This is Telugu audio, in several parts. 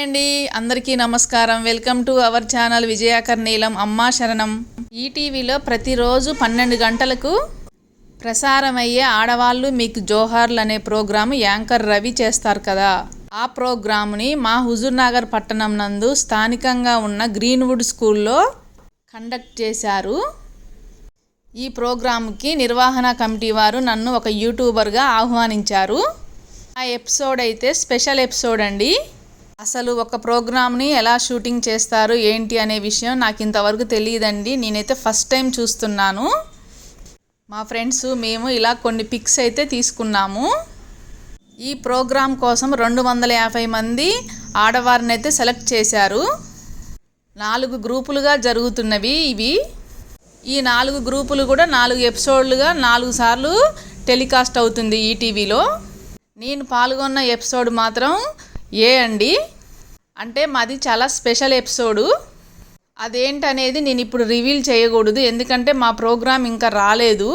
హాయ్ అండి. అందరికీ నమస్కారం. వెల్కమ్ టు అవర్ ఛానల్ విజయాకర్ నీలం అమ్మా శరణం. ఈటీవీలో ప్రతిరోజు పన్నెండు గంటలకు ప్రసారమయ్యే ఆడవాళ్ళు మీకు జోహార్లు అనే ప్రోగ్రాము యాంకర్ రవి చేస్తారు కదా. ఆ ప్రోగ్రాముని మా హుజూర్నగర్ పట్టణం నందు స్థానికంగా ఉన్న గ్రీన్వుడ్ స్కూల్లో కండక్ట్ చేశారు. ఈ ప్రోగ్రాంకి నిర్వహణ కమిటీ వారు నన్ను ఒక యూట్యూబర్గా ఆహ్వానించారు. ఆ ఎపిసోడ్ అయితే స్పెషల్ ఎపిసోడ్ అండి. అసలు ఒక ప్రోగ్రామ్ని ఎలా షూటింగ్ చేస్తారు ఏంటి అనే విషయం నాకు ఇంతవరకు తెలియదండి. నేనైతే ఫస్ట్ టైం చూస్తున్నాను. మా ఫ్రెండ్స్ మేము ఇలా కొన్ని పిక్స్ అయితే తీసుకున్నాము. ఈ ప్రోగ్రాం కోసం రెండు వందల యాభై మంది ఆడవారిని అయితే సెలెక్ట్ చేశారు. నాలుగు గ్రూపులుగా జరుగుతున్నవి ఇవి. ఈ నాలుగు గ్రూపులు కూడా నాలుగు ఎపిసోడ్లుగా నాలుగు సార్లు టెలికాస్ట్ అవుతుంది ఈటీవీలో నేను పాల్గొన్న ఎపిసోడ్ మాత్రం ఏ అండి? అంటే మాది చాలా స్పెషల్ ఎపిసోడు. అదేంటనేది నేను ఇప్పుడు రివీల్ చేయకూడదు. ఎందుకంటే మా ప్రోగ్రాం ఇంకా రాలేదు.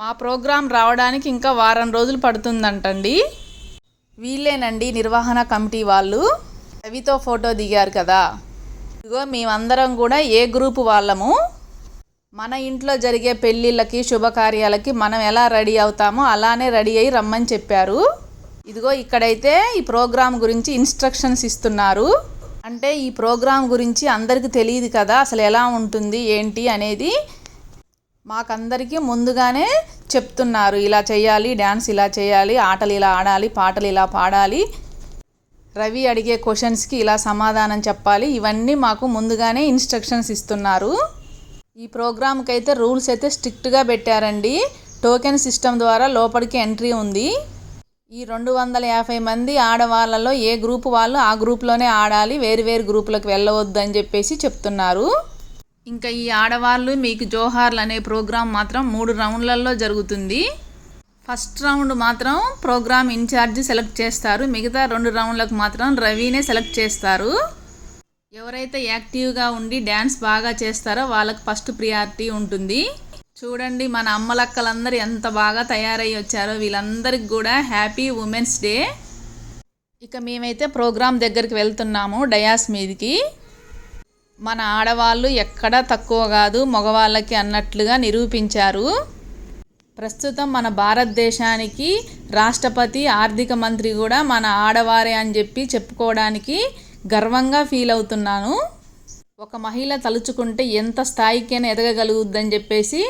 మా ప్రోగ్రాం రావడానికి ఇంకా వారం రోజులు పడుతుందంటండి. వీళ్ళేనండి నిర్వహణ కమిటీ వాళ్ళు. రవితో ఫోటో దిగారు కదా. ఇదిగో మేమందరం కూడా ఏ గ్రూపు వాళ్ళము? మన ఇంట్లో జరిగే పెళ్ళిళ్ళకి శుభకార్యాలకి మనం ఎలా రెడీ అవుతామో అలానే రెడీ అయ్యి రమ్మని చెప్పారు. ఇదిగో ఇక్కడైతే ఈ ప్రోగ్రాం గురించి ఇన్స్ట్రక్షన్స్ ఇస్తున్నారు. అంటే ఈ ప్రోగ్రాం గురించి అందరికీ తెలియదు కదా అసలు ఎలా ఉంటుంది ఏంటి అనేది మాకందరికీ ముందుగానే చెప్తున్నారు. ఇలా చేయాలి డ్యాన్స్ ఇలా చేయాలి ఆటలు ఇలా ఆడాలి పాటలు ఇలా పాడాలి. రవి అడిగే క్వశ్చన్స్కి ఇలా సమాధానం చెప్పాలి. ఇవన్నీ మాకు ముందుగానే ఇన్స్ట్రక్షన్స్ ఇస్తున్నారు. ఈ ప్రోగ్రామ్కి అయితే రూల్స్ అయితే స్ట్రిక్ట్గా పెట్టారండి. టోకెన్ సిస్టమ్ ద్వారా లోపలికి ఎంట్రీ ఉంది. ఈ రెండు వందల యాభై మంది ఆడవాళ్ళలో ఏ గ్రూప్ వాళ్ళు ఆ గ్రూప్లోనే ఆడాలి వేరు వేరు గ్రూపులకు వెళ్ళవద్దు అని చెప్పేసి చెప్తున్నారు. ఇంకా ఈ ఆడవాళ్ళు మీకు జోహార్లు అనే ప్రోగ్రాం మాత్రం మూడు రౌండ్లలో జరుగుతుంది. ఫస్ట్ రౌండ్ మాత్రం ప్రోగ్రామ్ ఇన్ఛార్జ్ సెలెక్ట్ చేస్తారు. మిగతా రెండు రౌండ్లకు మాత్రం రవినే సెలెక్ట్ చేస్తారు. ఎవరైతే యాక్టివ్గా ఉండి డ్యాన్స్ బాగా చేస్తారో వాళ్ళకి ఫస్ట్ ప్రియారిటీ ఉంటుంది. చూడండి మన అమ్మలక్కలందరూ ఎంత బాగా తయారై వచ్చారో వీళ్ళందరికి కూడా హ్యాపీ ఉమెన్స్ డే. ఇక మేమైతే ప్రోగ్రాం దగ్గరికి వెళ్తున్నాము డయాస్ మీదకి. మన ఆడవాళ్ళు ఎక్కడా తక్కువ కాదు మగవాళ్ళకి అన్నట్లుగా నిరూపించారు. ప్రస్తుతం మన భారతదేశానికి రాష్ట్రపతి ఆర్థిక మంత్రి కూడా మన ఆడవారే అని చెప్పి చెప్పుకోవడానికి గర్వంగా ఫీల్ అవుతున్నాను. ఒక మహిళ తలుచుకుంటే ఎంత స్థాయికైనా ఎదగగలుగుద్దని చెప్పేసి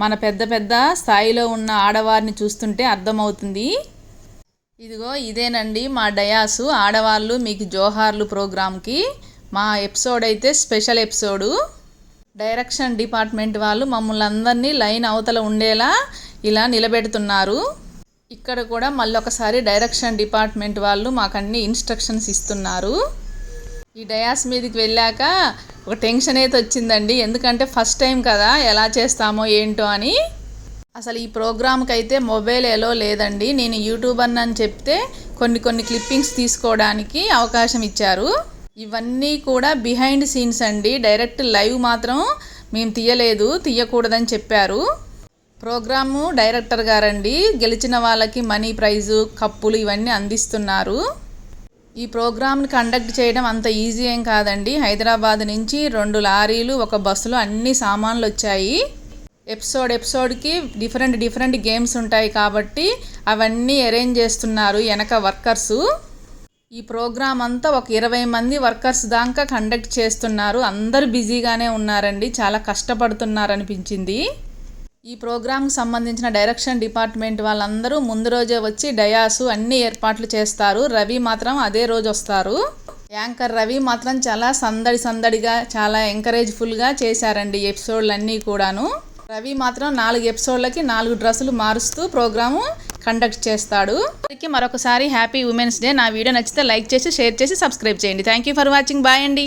మన పెద్ద పెద్ద స్థాయిలో ఉన్న ఆడవారిని చూస్తుంటే అర్థమవుతుంది. ఇదిగో ఇదేనండి మా డయాసు. ఆడవాళ్ళు మీకు జోహార్లు ప్రోగ్రామ్కి. మా ఎపిసోడ్ అయితే స్పెషల్ ఎపిసోడు. డైరెక్షన్ డిపార్ట్మెంట్ వాళ్ళు మమ్మల్ని అందరినీ లైన్ అవతల ఉండేలా ఇలా నిలబెడుతున్నారు. ఇక్కడ కూడా మళ్ళీ ఒకసారి డైరెక్షన్ డిపార్ట్మెంట్ వాళ్ళు మాకు అన్ని ఇన్స్ట్రక్షన్స్ ఇస్తున్నారు. ఈ డయాస్ మీదకి వెళ్ళాక ఒక టెన్షన్ అయితే వచ్చిందండి. ఎందుకంటే ఫస్ట్ టైం కదా ఎలా చేస్తామో ఏంటో అని. అసలు ఈ ప్రోగ్రామ్కి అయితే మొబైల్ ఎలో లేదండి. నేను యూట్యూబర్ అని చెప్తే కొన్ని కొన్ని క్లిప్పింగ్స్ తీసుకోవడానికి అవకాశం ఇచ్చారు. ఇవన్నీ కూడా బిహైండ్ సీన్స్ అండి. డైరెక్ట్ లైవ్ మాత్రం మేము తీయలేదు తీయకూడదని చెప్పారు. ప్రోగ్రాము డైరెక్టర్ గారండి. గెలిచిన వాళ్ళకి మనీ ప్రైజు కప్పులు ఇవన్నీ అందిస్తున్నారు. ఈ ప్రోగ్రామ్ని కండక్ట్ చేయడం అంత ఈజీ ఏం కాదండి. హైదరాబాద్ నుంచి రెండు లారీలు ఒక బస్సులో అన్ని సామాన్లు వచ్చాయి. ఎపిసోడ్ ఎపిసోడ్కి డిఫరెంట్ డిఫరెంట్ గేమ్స్ ఉంటాయి కాబట్టి అవన్నీ అరేంజ్ చేస్తున్నారు వెనక వర్కర్సు. ఈ ప్రోగ్రామ్ అంతా ఒక ఇరవై మంది వర్కర్స్ దాకా కండక్ట్ చేస్తున్నారు. అందరు బిజీగానే ఉన్నారండి. చాలా కష్టపడుతున్నారు అనిపించింది. ఈ ప్రోగ్రాంకి సంబంధించిన డైరెక్షన్ డిపార్ట్మెంట్ వాళ్ళందరూ ముందు రోజే వచ్చి డయాసు అన్ని ఏర్పాట్లు చేస్తారు. రవి మాత్రం అదే రోజు వస్తారు. యాంకర్ రవి మాత్రం చాలా సందడి సందడిగా చాలా ఎంకరేజ్ఫుల్గా చేశారండి ఎపిసోడ్లు అన్నీ కూడాను. రవి మాత్రం నాలుగు ఎపిసోడ్లకి నాలుగు డ్రెస్సులు మారుస్తూ ప్రోగ్రాము కండక్ట్ చేస్తాడు. అందరికీ మరొకసారి హ్యాపీ ఉమెన్స్ డే. నా వీడియో నచ్చితే లైక్ చేసి షేర్ చేసి సబ్స్క్రైబ్ చేయండి. Thank you for watching. Bye అండి.